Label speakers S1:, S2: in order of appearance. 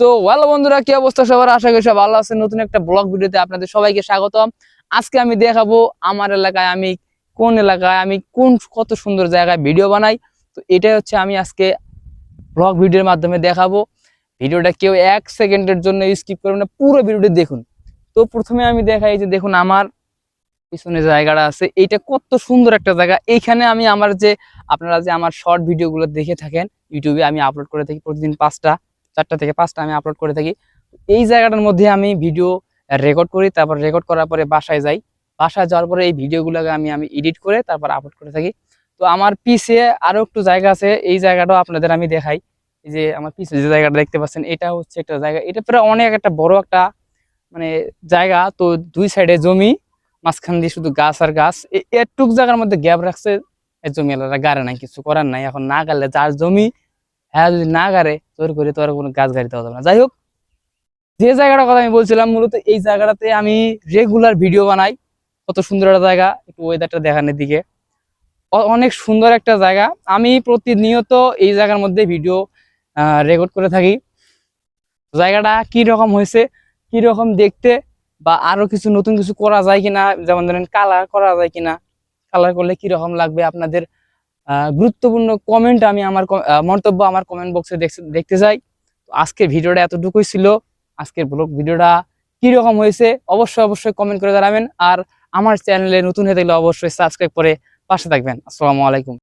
S1: তো ভালো বন্ধুরা, কি অবস্থা সবার? আশা করি সব ভালো আছে নতুন একটা ব্লগ ভিডিওতে আপনাদের সবাইকে স্বাগতম। আজকে আমি দেখাবো আমার এলাকায় আমি কোন এলাকায়, আমি কোন কত সুন্দর জায়গায় ভিডিও বানাই। তো এটাই হচ্ছে আমি আজকে ব্লগ ভিডিওর মাধ্যমে দেখাবো। ভিডিওটা কেউ এক সেকেন্ডের জন্য স্কিপ করবে না, পুরো ভিডিওটি দেখুন। তো প্রথমে আমি দেখাই যে দেখুন আমার পিছনে জায়গাটা আছে। এইটা কত সুন্দর একটা জায়গা। এইখানে আমি আমার যে, আপনারা যে আমার শর্ট ভিডিওগুলো দেখে থাকেন ইউটিউবে আমি আপলোড করে থাকি প্রতিদিন পাঁচটা। চারটা থেকে পাঁচটা আমি আপলোড করে থাকি। এই জায়গাটার মধ্যে আমি ভিডিও রেকর্ড করি, তারপর রেকর্ড করার পরে বাসায় যাই। বাসায় যাওয়ার পরে এই ভিডিওগুলোকে আমি আমি এডিট করে তারপর আপলোড করে থাকি। তো আমার পিছে আরও একটু জায়গা আছে, এই জায়গাটাও আপনাদের আমি দেখাই। এই যে আমার পিছে যে জায়গাটা দেখতে পাচ্ছেন, এটা হচ্ছে একটা জায়গা। এটা প্রায় অনেক একটা বড় একটা মানে জায়গা। তো দুই সাইডে জমি, মাঝখান দিয়ে শুধু গাছ আর গাছ। এটুক জায়গার মধ্যে গ্যাপ রাখছে। জমি এলাকা গাড়ে নাই, কিছু করার নাই। এখন না গাড়লে যার জমি হ্যাঁ যদি না গাড়ে জোর করে তো আর কোনো গাছ গাড়িতে হবে না। যাই হোক, যে জায়গাটার কথা আমি বলছিলাম, মূলত এই জায়গাটাতে আমি রেগুলার ভিডিও বানাই। কত সুন্দর একটা জায়গা, একটু ওয়েদারটা দেখানোর দিকে অনেক সুন্দর একটা জায়গা। আমি প্রতিনিয়ত এই জায়গার মধ্যে ভিডিও রেকর্ড করে থাকি। জায়গাটা কি রকম হয়েছে কি রকম দেখতে, বা আরও কিছু নতুন কিছু করা যায় কিনা, যেমন ধরেন কালার করা যায় কিনা কালার করলে কি রকম লাগবে আপনাদের? গুরুত্বপূর্ণ কমেন্ট আমি আমার মন্তব্য আমার কমেন্ট বক্সে দেখতে চাই। আজকের ভিডিওটা এতটুকুই ছিল। আজকের ব্লগ ভিডিওটা কীরকম হয়েছে অবশ্যই অবশ্যই কমেন্ট করে জানাবেন। আর আমার চ্যানেলে নতুন হয়ে থাকলে অবশ্যই সাবস্ক্রাইব করে পাশে থাকবেন। আসসালামু আলাইকুম।